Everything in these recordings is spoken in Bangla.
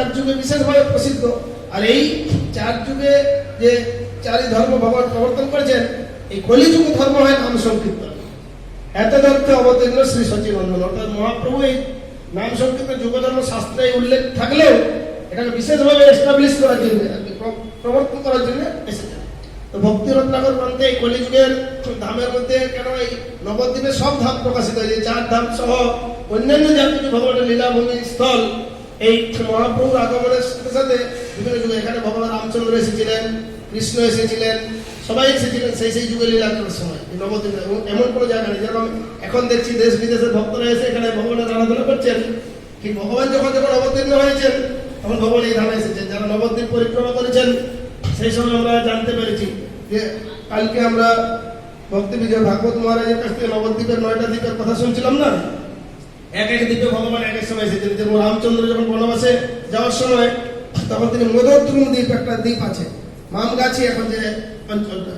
চার যুগে বিশেষভাবে প্রসিদ্ধ। আর এই চার যুগে যে চারি ধর্ম ভগবান প্রবর্তন করেছেন, এই কলিযুগ ধর্ম হয় নাম সংকীর্তন। এত তথ্যে অবতীর্ণ শ্রী সচিনন্দন অর্থাৎ মহাপ্রভু এই নাম সংকীর্তন যুগ ধর্ম শাস্ত্রে উল্লেখ থাকলেও এটাকে বিশেষভাবে এস্টাবলিশ করার জন্য প্রবর্তন করার জন্য এসেছেন। তো ভক্তি রত্নাকর গ্রন্থে এই কলিযুগের ধামের মধ্যে কেন এই নবদ্বীপে সব ধাম প্রকাশিত হয়েছে? চার ধাম সহ অন্যান্য যা কিছু ভগবানের লীলাভূমি, স্থল এই মহাপ্রভুর আগমনের সাথে সাথে বিভিন্ন যুগে এখানে ভগবান রামচন্দ্র এসেছিলেন, কৃষ্ণ এসেছিলেন, সবাই এসেছিলেন সেই সেই যুগে লীলা করার সময় নবদ্বীপে এমন কোনো জায়গা নেই। যেরকম এখন দেখছি দেশ বিদেশের ভক্তরা এসে এখানে ভগবানের আরাধনা করছেন কি ভগবান যখন যখন অবতীর্ণ হয়েছেন, তখন ভগবান এই ধামে এসেছেন। যারা নবদ্বীপ পরিক্রমা করেছেন, সেই সময় আমরা জানতে পেরেছি যে কালকে আমরা ভক্তি বিজয় ভাগবত মহারাজের কাছ থেকে নবদ্বীপের নয়টা দ্বীপের কথা শুনছিলাম না? এক এক দ্বীপে ভগবান এক সময় এসেছেন যেমন রামচন্দ্র যখন বনবাসে যাওয়ার সময় তখন তিনি মদদ্রুম দ্বীপ একটা দ্বীপ আছে মামগাছি এখন যে অঞ্চলটা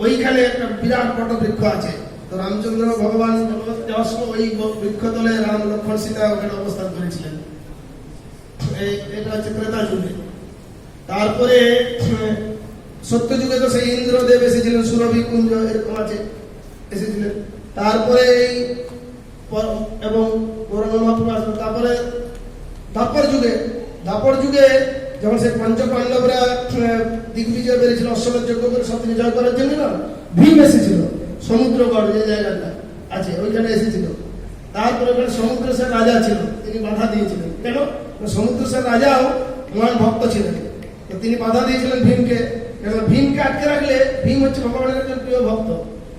ওইখানে একটা বিরাট বট বৃক্ষ আছে। তো রামচন্দ্র ভগবান যাওয়ার সময় ওই বৃক্ষ তলে রাম লক্ষ্মণ সীতা ওখানে অবস্থান করেছিলেন। এটা হচ্ছে ত্রেতা যুগে তারপরে উম, সত্য যুগে তো সেই ইন্দ্রদেব এসেছিলেন সুরভি কুঞ্জ এরকম আছে এসেছিলেন। তারপরে এই এবং তারপরে দাপর যুগে দাপর যুগে যখন সেই পঞ্চ পাণ্ডবরা দিগ্বিজয় বেরিয়েছিল, অশ্বমেধ যজ্ঞ করে সব জয় করার জন্য না, ভীম এসেছিল, সমুদ্রগড় যে জায়গাটা আছে, ওইখানে এসেছিল। তারপরে ওখানে সমুদ্র সেন রাজা ছিল, তিনি বাধা দিয়েছিলেন। কেন? সমুদ্র সেন রাজাও মহান ভক্ত ছিলেন। তিনি বাধা দিয়েছিলেন ভীমকে। ভীমকে আটকে রাখলে ভীম হচ্ছে ভগবানের একজন প্রিয় ভক্ত।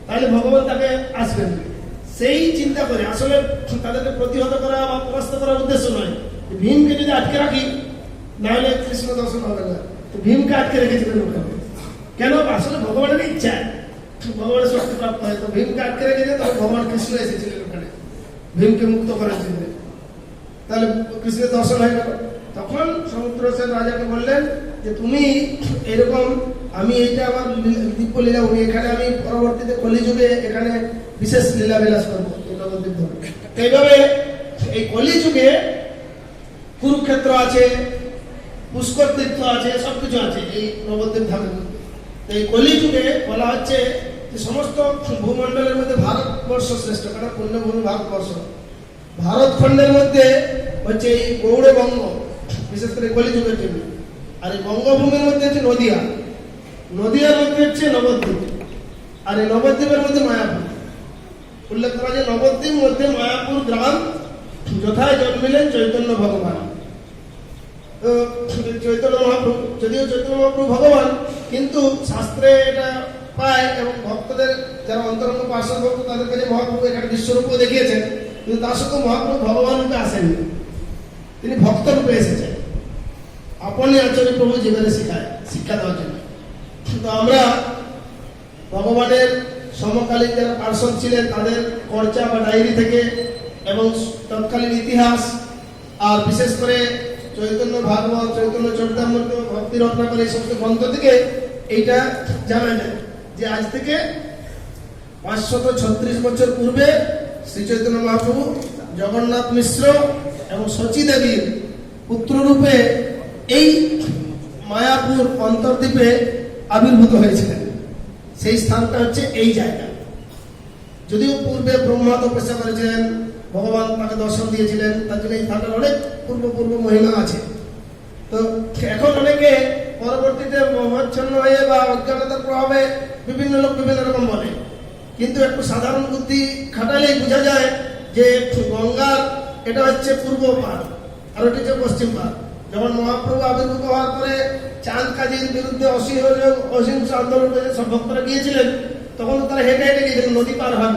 তাহলে ভগবান তাকে আসবেন। সেই চিন্তা করে আসলে তাদেরকে প্রতিহত করা বা পরাস্ত করার উদ্দেশ্য নয়। ভীমকে যদি আটকে রাখি, নাহলে কৃষ্ণ দর্শন হবে না। তো ভীমকে আটকে রেখেছিলেন ওখানে কেন? আসলে ভগবানের ইচ্ছা। ভগবানের শক্তি প্রাপ্ত হয়। তো ভীমকে আটকে রেখেছে তখন ভগবান কৃষ্ণ এসেছিলেন ওখানে ভীমকে মুক্ত করার জন্য। তাহলে কৃষ্ণের দর্শন হয়ে গেল। তখন সমুদ্র সেন রাজাকে বললেন যে, তুমি এরকম আমি এইটা আমার দিব্য লীলা, উনি এখানে আমি পরবর্তীতে কলিযুগে এখানে বিশেষ লীলা বিলাস করব নবদ্বীপ এইভাবে এই কলিযুগে কুরুক্ষেত্র আছে, পুষ্কর তীর্থ আছে, সবকিছু আছে এই নবদ্বীপ ধামের মধ্যে এই কলিযুগে বলা হচ্ছে যে সমস্ত ভূমণ্ডলের মধ্যে ভারতবর্ষ শ্রেষ্ঠ কারণ পুণ্যভূমি ভারতবর্ষ। ভারত খণ্ডের মধ্যে হচ্ছে এই গৌড়বঙ্গ, বিশেষ করে কলিযুগের জন্য। আর এই বঙ্গভূমির মধ্যে হচ্ছে নদিয়া। নদিয়ার মধ্যে হচ্ছে নবদ্বীপ। আর এই নবদ্বীপের মধ্যে মায়াপুর। উল্লেখ করা যায় নবদ্বীপ মধ্যে মায়াপুর গ্রাম যথায় জন্মিলেন চৈতন্য ভগবান। তো চৈতন্য মহাপ্রভু, যদিও চৈতন্য মহাপ্রভু ভগবান, কিন্তু শাস্ত্রে এটা পায় এবং ভক্তদের যারা অন্তরঙ্গ পার্শ্ব ভক্ত, তাদের কাছে মহাপ্রভু এখানে বিশ্বরূপ দেখিয়েছেন, কিন্তু তার সত্ত্বেও মহাপ্রভু ভগবান রূপে আসেননি। তিনি ভক্ত রূপে এসেছেন। আপনি আচরণ প্রভু জীবনে শিখায়, শিক্ষা দেওয়ার জন্য। তো আমরা ভগবানের সমকালীন যারা পার্সন ছিলেন তাদের কর্চা বা ডায়েরি থেকে এবং তৎকালীন ইতিহাস আর বিশেষ করে চৈতন্য ভাগবত, চৈতন্য চরিতামৃত ভক্তি রত্নাকর এই সমস্ত গ্রন্থ থেকে এইটা জানা যায় যে আজ থেকে পাঁচশত ছত্রিশ বছর পূর্বে শ্রী চৈতন্য মহাপ্রভু জগন্নাথ মিশ্র এবং শচী দেবীর পুত্ররূপে এই মায়াপুর অন্তর্দ্বীপে আবির্ভূত হয়েছিলেন। সেই স্থানটা হচ্ছে এই জায়গা। যদিও পূর্বে ব্রহ্মা তপস্যা করেছিলেন, ভগবান তাকে দর্শন দিয়েছিলেন, তার জন্য এই স্থানটার অনেক পূর্ব পূর্ব মহিমা আছে। তো এখন অনেকে পরবর্তীতে মোহাচ্ছন্ন হয়ে বা অজ্ঞানতার প্রভাবে বিভিন্ন লোক বিভিন্ন রকম বলে। কিন্তু একটু সাধারণ বুদ্ধি খাটালেই বোঝা যায় যে গঙ্গার এটা হচ্ছে পূর্ব পার আর ওটি হচ্ছে পশ্চিম পার। যখন মহাপ্রভু আবির্ভূত হওয়ার পরে চাঁদ কাজীর বিরুদ্ধে অসহযোগ অহিংস আন্দোলন করে সব ভক্তরা গিয়েছিলেন, তখন তারা হেঁটে হেঁটে গিয়েছিলেন, নদী পার হন।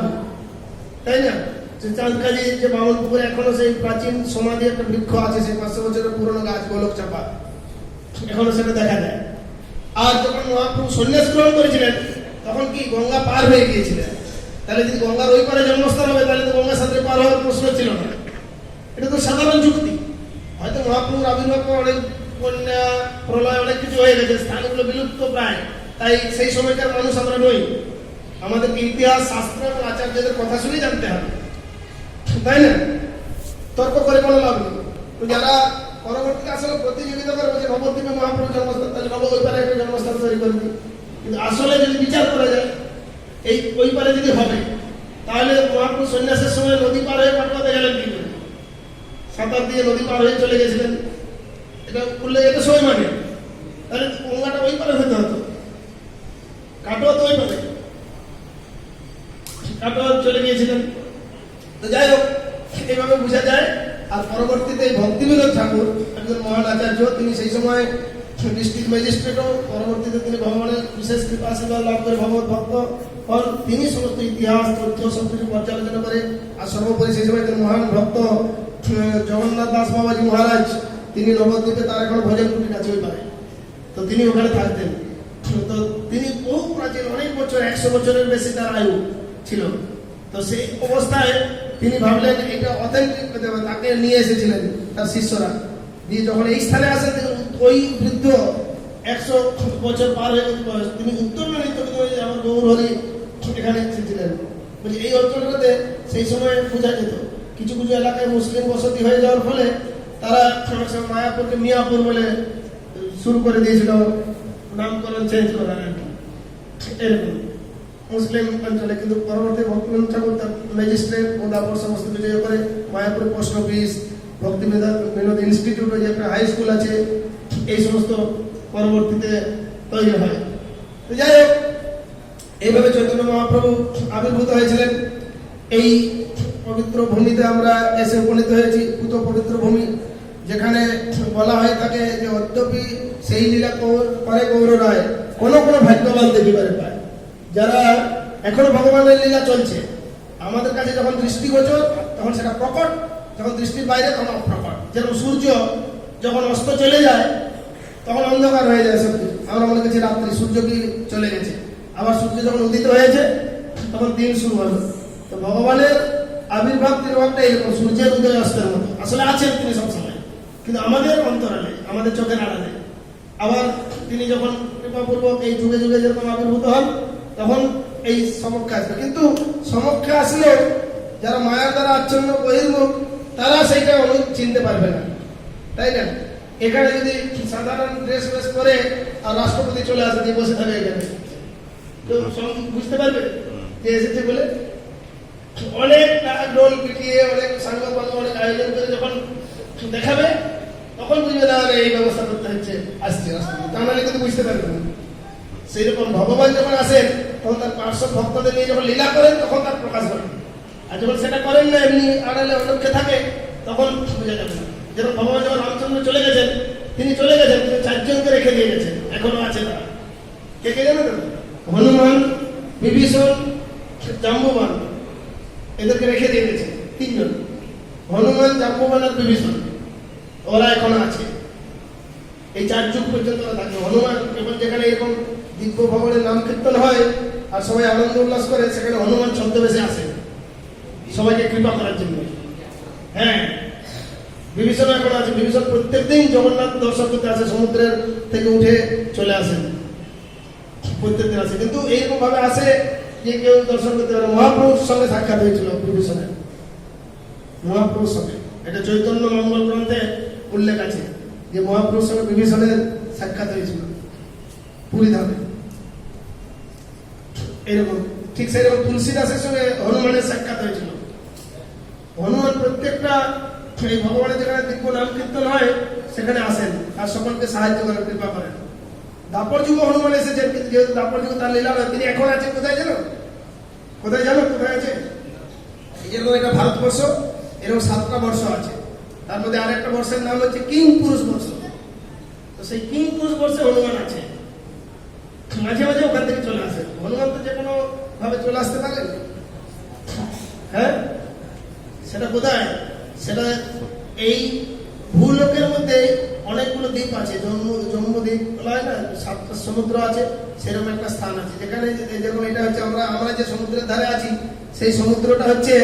তাই না? যে চাঁদ কাজীর যে বামন পুকুরে এখনও সেই প্রাচীন সমাধি একটা বৃক্ষ আছে, সেই পাঁচশো বছরের পুরনো গাছ গোলক চাপা। এখনও সেটা দেখা যায়। আর যখন মহাপ্রভু সন্ন্যাস গ্রহণ করেছিলেন, তখন কি গঙ্গা পার হয়ে গিয়েছিলেন? তাহলে যদি গঙ্গার ওই পারে জন্মস্থান হবে, তাহলে তো গঙ্গার সাথে পার হওয়ার প্রশ্ন ছিল না। এটা তো সাধারণ যুক্তি। হয়তো মহাপ্রভুর আবির্ভাব অনেক বন্যা প্রলয় অনেক কিছু হয়ে গেছে, স্থানগুলো বিলুপ্ত প্রায়। তাই সেই সময়কার মানুষ আমরা নই। আমাদেরকে ইতিহাস, শাস্ত্র এবং আচার্যদের কথা শুনে জানতে হবে। তাই না? তর্ক করে কোনো লাভ নেই। যারা পরবর্তীতে আসলে প্রতিযোগিতা করে যে নবদ্বীপে মহাপ্রভু জন্মস্থান, তাহলে নব ওই পারে একটা জন্মস্থান তৈরি করে দিই। কিন্তু আসলে যদি বিচার করা যায়, এই, ওই পারে যদি হবে, তাহলে মহাপ্রভু সন্ন্যাসের সময় নদী পার হয়ে পাঠাতে গেলেন কি করে? সাঁতার দিয়ে নদী পার হয়ে চলে গেছিলেন। এটা করলে এটা সময় মানে। তাহলে গঙ্গাটা ওই পারে হতে হতো। কাটোয়া তো ওই পারে। কাটোয়া চলে গিয়েছিলেন। তো যাই হোক, এইভাবে বোঝা যায়, আর পরবর্তীতে এই ভক্তিবিনোদ ঠাকুর, একজন মহান আচার্য তিনি সেই সময় ডিস্ট্রিক্ট ম্যাজিস্ট্রেটও, পরবর্তীতে তিনি ভগবানের বিশেষ কৃপা আশীর্বাদ লাভ করে ভগবত ভক্ত হন। তিনি সমস্ত ইতিহাস, তথ্য সব কিছু পর্যালোচনা করে, আর সর্বোপরি সেই সময় একজন মহান ভক্ত জগন্নাথ দাস বাবাজি মহারাজ, তিনি নবদ্বীপে তার এখন ভজন কুটির আছে ওই পারে। তো তিনি ওখানে থাকতেন। তো তিনি বহু প্রাচীন, অনেক বছর, একশো বছরের বেশি তার আয়ু ছিল। তো সেই অবস্থায় তিনি ভাবলেন, এটা অথেন্টিক তাকে নিয়ে এসেছিলেন তার শিষ্যরা। দিয়ে যখন এই স্থানে আসেন ওই বৃদ্ধ একশো বছর পার হয়ে বয়স তিনি উত্তর আমার গৌর হরি এখানে এসেছিলেন। বলছি এই অঞ্চলটাতে সেই সময় বোঝা যেত। কিছু কিছু এলাকায় মুসলিম বসতি হয়ে যাওয়ার ফলে তারা মায়াপুরকে মিয়াপুর বলে শুরু করে দিয়েছিল, নামকরণ চেঞ্জ করার এরকম। মুসলিম অঞ্চলে কিন্তু পরবর্তী ভক্তিবিনোদ ঠাকুর তার ম্যাজিস্ট্রেট ও তারপর সমস্ত কিছু করে মায়াপুর পোস্ট অফিস ভক্তি বিনোদ- ইনস্টিটিউট যে একটা হাই স্কুল আছে, এই সমস্ত পরবর্তীতে তৈরি হয়। তো যাই হোক, এইভাবে চৈতন্য মহাপ্রভু আবির্ভূত হয়েছিলেন। এই পবিত্র ভূমিতে আমরা এসে উপনীত হয়েছি পুত পবিত্র ভূমি। যেখানে বলা হয়ে থাকে যে অদ্যপি সেই লীলা কৌর- গৌর রায়। কোন কোন ভাগ্যবান দেখিবারে পায়। যারা এখনও ভগবানের লীলা চলছে, আমাদের কাছে যখন দৃষ্টিগোচর তখন সেটা প্রকট, যখন দৃষ্টির বাইরে তখন অপ্রকট। যেরকম সূর্য যখন অস্ত চলে যায়, তখন অন্ধকার হয়ে যায় কিছু। আমরা মনে করছি রাত্রি, সূর্য কি চলে গেছে। আবার সূর্য যখন উদিত হয়েছে, তখন দিন শুরু হলো। তো ভগবানের আবির্ভাব তির্ভাবটা এরকম সূর্যের উদয় অস্তের মতো। আসলে আছেন তিনি সবসময়। কিন্তু আমাদের অন্তরালে আমাদের চোখের আড়ালে। আবার তিনি যখন কৃপাপূর্বক এই যুগে যুগে যেরকম আবির্ভূত হন তখন এই সমক্ষে আসবে। কিন্তু সমক্ষে আসলেও যারা মায়ার দ্বারা আচ্ছন্ন বহির্মুখ তারা সেইটা অনু চিনতে পারবে না। তাই না? এখানে যদি সাধারণ ড্রেস ফ্রেস করে আর রাষ্ট্রপতি চলে আসে দিয়ে বসে থাকে এখানে। তো বুঝতে পারবে? যে এসেছে বলে? অনেক ডোল পিটিয়ে অনেক সাংবাদ অনেক আয়োজন করে যখন দেখাবে তখন বুঝবে না এই ব্যবস্থা করতে হচ্ছে, আসছে রাষ্ট্রপতি তা নাহলে কিন্তু বুঝতে পারবে না। সেইরকম ভগবান যখন আসেন তখন তার পার্শ্ব ভক্তদের নিয়ে যখন লীলা করেন, তখন তার প্রকাশ ঘটে। আর যখন সেটা করেন না, এমনি আড়ালে অলক্ষ্যে থাকে, তখন বোঝা যাবে যেরকম ভগবান যখন রামচন্দ্র চলে গেছেন, তিনি চলে গেছেন, কিন্তু চারজনকে রেখে দিয়ে গেছেন, এখনও আছে তারা। কে কে জানো হনুমান, বিভীষণ, জাম্বুবান, এদেরকে রেখে দিয়ে গেছে তিনজন। হনুমান, জাম্বুবান আর বিভীষণ। ওরা এখনও আছে। এই চার যুগ পর্যন্ত হনুমান কেবল যেখানে এরকম দিব্য ভবনের নাম কীর্তন হয় আর সবাই আনন্দ উল্লাস করে, সেখানে হনুমান ছদ্মবেশে আসে। সবাইকে কৃপা করার জন্য। হ্যাঁ। বিভীষণ এখন আছে। বিভীষণ প্রত্যেকদিন জগন্নাথ দর্শন করতে আসে, সমুদ্রের থেকে উঠে চলে আসেন। প্রত্যেকদিন আসে। কিন্তু এইরকম ভাবে আসে যে কেউ দর্শন করতে পারে মহাপ্রভুর সঙ্গে সাক্ষাৎ হয়েছিল বিভীষণের। মহাপ্রভুর সঙ্গে। এটা চৈতন্য মঙ্গল গ্রন্থে উল্লেখ আছে যে সঙ্গে বিভীষণের সাক্ষাৎ হয়েছিল পুরী ধামে এরকম, ঠিক সেরকম তুলসীদাসের সঙ্গে হনুমানের সাক্ষাৎ হয়েছিল। হনুমান প্রত্যেকটা এই ভগবানের যেখানে দিব্য নাম কীর্তন হয়, সেখানে আসেন আর সকলকে সাহায্য করেন, কৃপা করেন। দাপর যুগ হনুমান এসেছেন, কিন্তু যেহেতু দাপর যুগ তার লীলা তিনি এখন আছেন, কোথায় জানো কোথায় জানো কোথায় আছে? এই যেরকম এটা ভারতবর্ষ, এরকম সাতটা বর্ষ আছে। তার মধ্যে আর একটা বর্ষের নাম হচ্ছে কিং পুরুষ বর্ষ। তো সেই কিং পুরুষ বর্ষে হনুমান আছে। মাঝে মাঝে ওখান থেকে চলে আসে। হনুমান তো যে কোনো ভাবে চলে আসতে পারেন হ্যাঁ? সেটা কোথায় সেটা এই ভূলোকের মধ্যে অনেকগুলো দ্বীপ আছে। জম্মু জম্মু দ্বীপ না সাতটা সমুদ্র আছে, সেরকম একটা স্থান আছে। যেখানে যেরকম এটা হচ্ছে আমরা আমরা যে সমুদ্রের ধারে আছি, সেই সমুদ্রটা হচ্ছে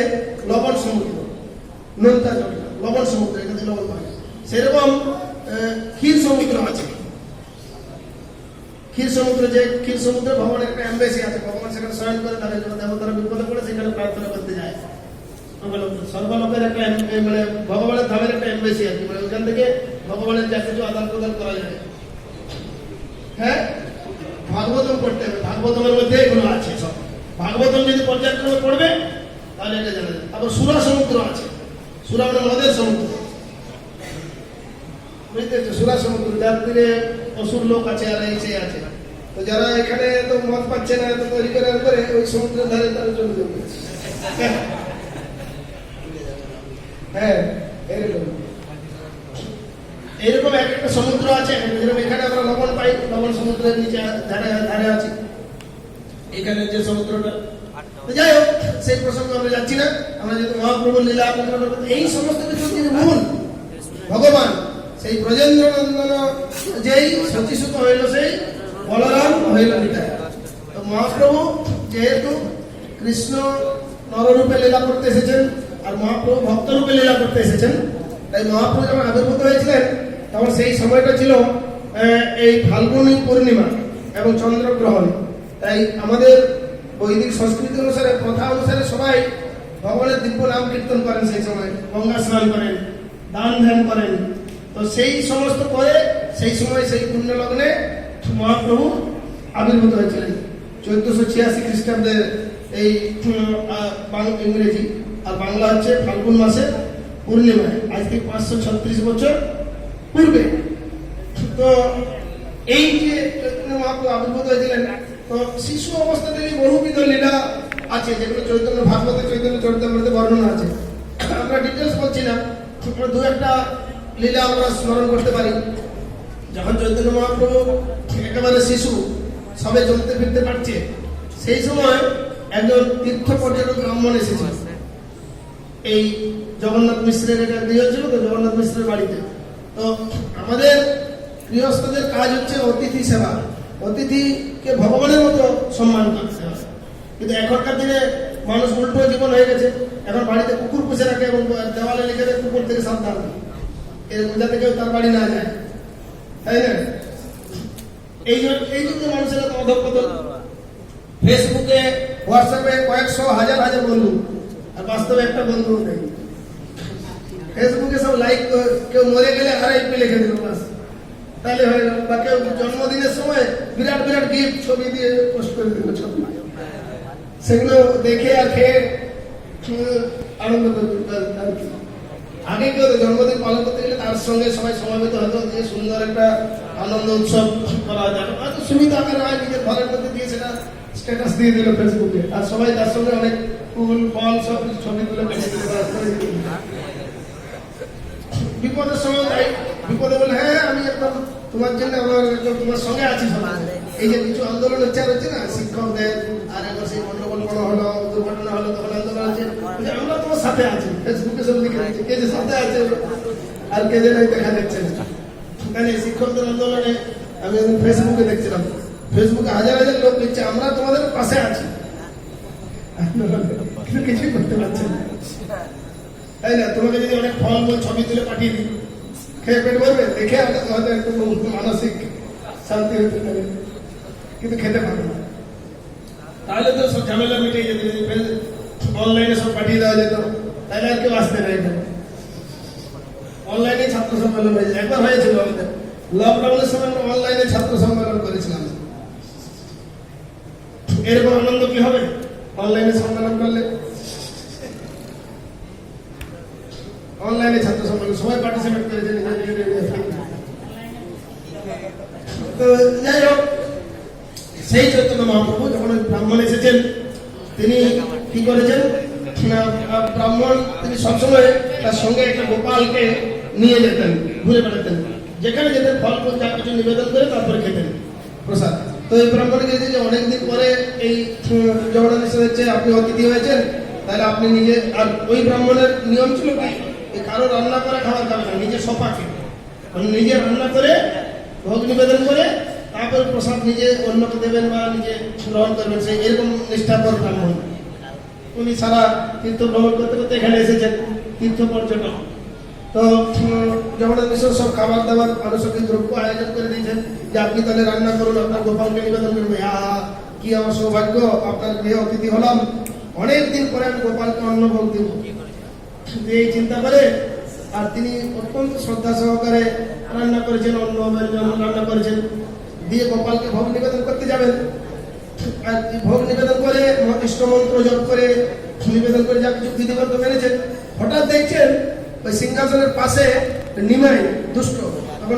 লবণ সমুদ্র নোনতা জলটা লবণ সমুদ্র এখান লবণ পায় সেরকম ক্ষীর সমুদ্র আছে। ক্ষীর সমুদ্র যে, ক্ষীর সমুদ্র ভগবানের একটা এম্বাসি আছে। ভগবান সেখানে শয়ন করে, তাদের জন্য দেবতারা বিপদে পড়ে, সেখানে প্রার্থনা করতে যায়। সর্বলোকের একটা মানে ভগবানের ধামের একটা এম্বাসি আছে মানে ওখান থেকে ভগবানের যা কিছু আদান প্রদান করা যায়। হ্যাঁ? ভাগবতম পড়তে হবে। ভাগবতমের মধ্যে এগুলো আছে সব। ভাগবতম যদি পর্যায়ক্রমে পড়বে, তাহলে এটা জানা যাবে। তারপর সুরা সমুদ্র আছে। সুরা মানে মদের সমুদ্র। বুঝতে? সুরা সমুদ্র, যার তীরে অসুর লোক আছে আর এই আছে। তো যারা এখানে তো মদ পাচ্ছে না তো তৈরি করে করে, ওই সমুদ্রের ধারে তারা চলে যাবে। হ্যাঁ এরকম। এরকম এক একটা সমুদ্র আছে, যেরকম এখানে আমরা লবণ পাই, লবণ সমুদ্রের নিচে, ধারে ধারে আছে। এখানে যে সমুদ্রটা যাই হোক সেই প্রসঙ্গে আমরা যাচ্ছি না। আমরা যেহেতু মহাপ্রভু লীলা এই সমস্ত কিছু যিনি মূল ভগবান। সেই ব্রজেন্দ্র নন্দন যেই সচিসুত হইল, সেই বলরাম হইল নিতাই। তো মহাপ্রভু যেহেতু কৃষ্ণ নররূপে লীলা করতে এসেছেন আর মহাপ্রভু ভক্তরূপে লীলা করতে এসেছেন, তাই মহাপ্রভু যখন আবির্ভূত হয়েছিলেন, তখন সেই সময়টা ছিল এই ফাল্গুনী পূর্ণিমা এবং চন্দ্রগ্রহণ। তাই আমাদের বৈদিক সংস্কৃতি অনুসারে, প্রথা অনুসারে সবাই ভগবানের দিব্য নাম কীর্তন করেন সেই সময়। গঙ্গা স্নান করেন, দান ধ্যান করেন। তো সেই সমস্ত করে সেই সময় সেই পুণ্য লগ্নে মহাপ্রভু আবির্ভূত হয়েছিলেন। চোদ্দশো ছিয়াশি খ্রিস্টাব্দের এই ইংরেজি, আর বাংলা হচ্ছে ফাল্গুন মাসের পূর্ণিমায়। আজ থেকে পাঁচশো ছত্রিশ বছর পূর্বে। তো এই যে চৈতন্য মহাপ্রভু আবির্ভূত হয়েছিলেন তো শিশু অবস্থা বহুবিধ লীলা আছে, যেগুলো চৈতন্য, ভাগবত চৈতন্য, চরিতামৃতে বর্ণনা আছে। আমরা ডিটেলস বলছি না দু একটা লীলা আমরা স্মরণ করতে পারি। যখন চৈতন্য মহাপ্রভু একেবারে শিশু, সবে চলতে ফিরতে পারছে, সেই সময় একজন তীর্থ পর্যটক ব্রাহ্মণ এসেছিল এই জগন্নাথ মিশ্রের এটা গৃহ ছিল তো, জগন্নাথ মিশ্রের বাড়িতে। তো আমাদের গৃহস্থদের কাজ হচ্ছে অতিথি সেবা। অতিথিকে ভগবানের মতো সম্মান হবে কিন্তু এখনকার দিনে মানুষ উল্টো জীবন হয়ে গেছে। এখন বাড়িতে কুকুর পুষে রাখে এবং দেওয়ালে লিখে দেয়, কুকুর থেকে সাবধান এরকম যাতে কেউ তার বাড়ি না যায়। তাই না? এই জন্য এই জন্য মানুষের অধপতন। ফেসবুকে, হোয়াটসঅ্যাপে কয়েকশো হাজার হাজার বন্ধু, আর বাস্তবে একটা বন্ধু নেই। ফেসবুকে সব লাইক কেউ মরে গেলে আর একটু লিখে দিল, বাস। তাহলে হয়ে গেল। বা কেউ জন্মদিনের সময় বিরাট বিরাট গিফট ছবি দিয়ে পোস্ট করে দিল, ছবি। সেগুলো দেখে আর খেয়ে আনন্দ আগে কি? হতো জন্মদিন পালন করতে গেলে তার সঙ্গে সবাই সমাবেত হতো, যে সুন্দর একটা আনন্দ উৎসব করা যায় হয়তো সীমিত আকারে হয়, নিজের ঘরের মধ্যে দিয়ে সেটা স্ট্যাটাস দিয়ে দিল ফেসবুকে আর সবাই তার সঙ্গে অনেক ফুল, ফল, সব ছবি তুলে। বিপদের সময় তাই বিপদে বলে হ্যাঁ আমি একদম তোমার জন্য আমার একদম তোমার সঙ্গে আছি এই যে কিছু আন্দোলন হচ্ছে, আর হচ্ছে না শিক্ষকদের আর একবার সেই গন্ডগোল বড় হলো, দুর্ঘটনা হলো, তখন আন্দোলন হচ্ছে। আমরা তোমার সাথে আছি ফেসবুকে সব লিখে দিচ্ছে কে যে সাথে আছে, আর কে যে নাই দেখা যাচ্ছে মানে শিক্ষকদের আন্দোলনে আমি ফেসবুকে দেখছিলাম। ফেসবুকে হাজার হাজার লোক লিখছে আমরা তোমাদের পাশে আছি। কিছুই করতে পারছে না। তাই না? তোমাকে যদি অনেক ফল ছবি তুলে পাঠিয়ে দিই খেয়ে পেট ভরবে, দেখে হয়তো একটু মানসিক শান্তি হতে পারে। কিন্তু খেতে পারবে না। তাহলে তো সব ঝামেলা মিটে যেত অনলাইনে সব পাঠিয়ে দেওয়া যেত। তাহলে আর কেউ আসতে না। অনলাইনে ছাত্র সম্মেলন হয়েছে একবার হয়েছিল আমাদের। লকডাউনের সময় আমরা অনলাইনে ছাত্র সম্মেলন করেছিলাম। এরকম আনন্দ কি হবে? অনলাইনে সম্মেলন করলে অনলাইনে ছাত্র সম্মেলন, সবাই পার্টিসিপেট করেছে নিজের নিজের নিজের তো যাই হোক, সেই চৈতন্য মহাপ্রভু যখন ব্রাহ্মণ এসেছেন, তিনি কি করেছেন? ব্রাহ্মণ, তিনি সবসময় তার সঙ্গে একটা গোপালকে নিয়ে যেতেন, ঘুরে বেড়াতেন। যেখানে যেতেন, ফল ফুল যা কিছু নিবেদন করে তারপরে খেতেন। প্রসাদ। তো এই ব্রাহ্মণকে গেছে যে অনেকদিন পরে এই জগন্নাথ হচ্ছে আপনি অতিথি হয়েছেন, তাহলে আপনি নিজে, আর ওই ব্রাহ্মণের নিয়ম ছিল কি? কারও রান্না করা খাবার খাবে না নিজে সপা খেবে মানে নিজে রান্না করে, ভোগ নিবেদন করে, তারপরে প্রসাদ নিজে অন্যকে দেবেন বা নিজে গ্রহণ করবেন, সেই এরকম নিষ্ঠাপর ব্রাহ্মণ উনি সারা তীর্থ ভ্রমণ করতে করতে এখানে এসেছেন, তীর্থ পর্যটন তো মিশ্র সব খাবার দাবার, আনুষঙ্গিক দ্রব্য আয়োজন করে দিয়েছেন যে আপনি তাহলে রান্না করুন, আপনার গোপালকে নিবেদন করবেন আহা, কি আমার সৌভাগ্য, আপনার গৃহে অতিথি হলাম। অনেক দিন পরে আমি গোপালকে অন্ন ভোগ দিব। এই চিন্তা করে, আর তিনি অত্যন্ত শ্রদ্ধা সহকারে রান্না করেছেন অন্য রান্না করেছেন। দিয়ে গোপালকে ভোগ নিবেদন করতে যাবেন। আর ভোগ নিবেদন করে ইষ্ট মন্ত্র জপ করে নিবেদন করে যা কিছু বিধিবদ্ধ মেনেছেন, হঠাৎ দেখছেন ওই সিংহাসনের পাশে নিমাই দুষ্ট।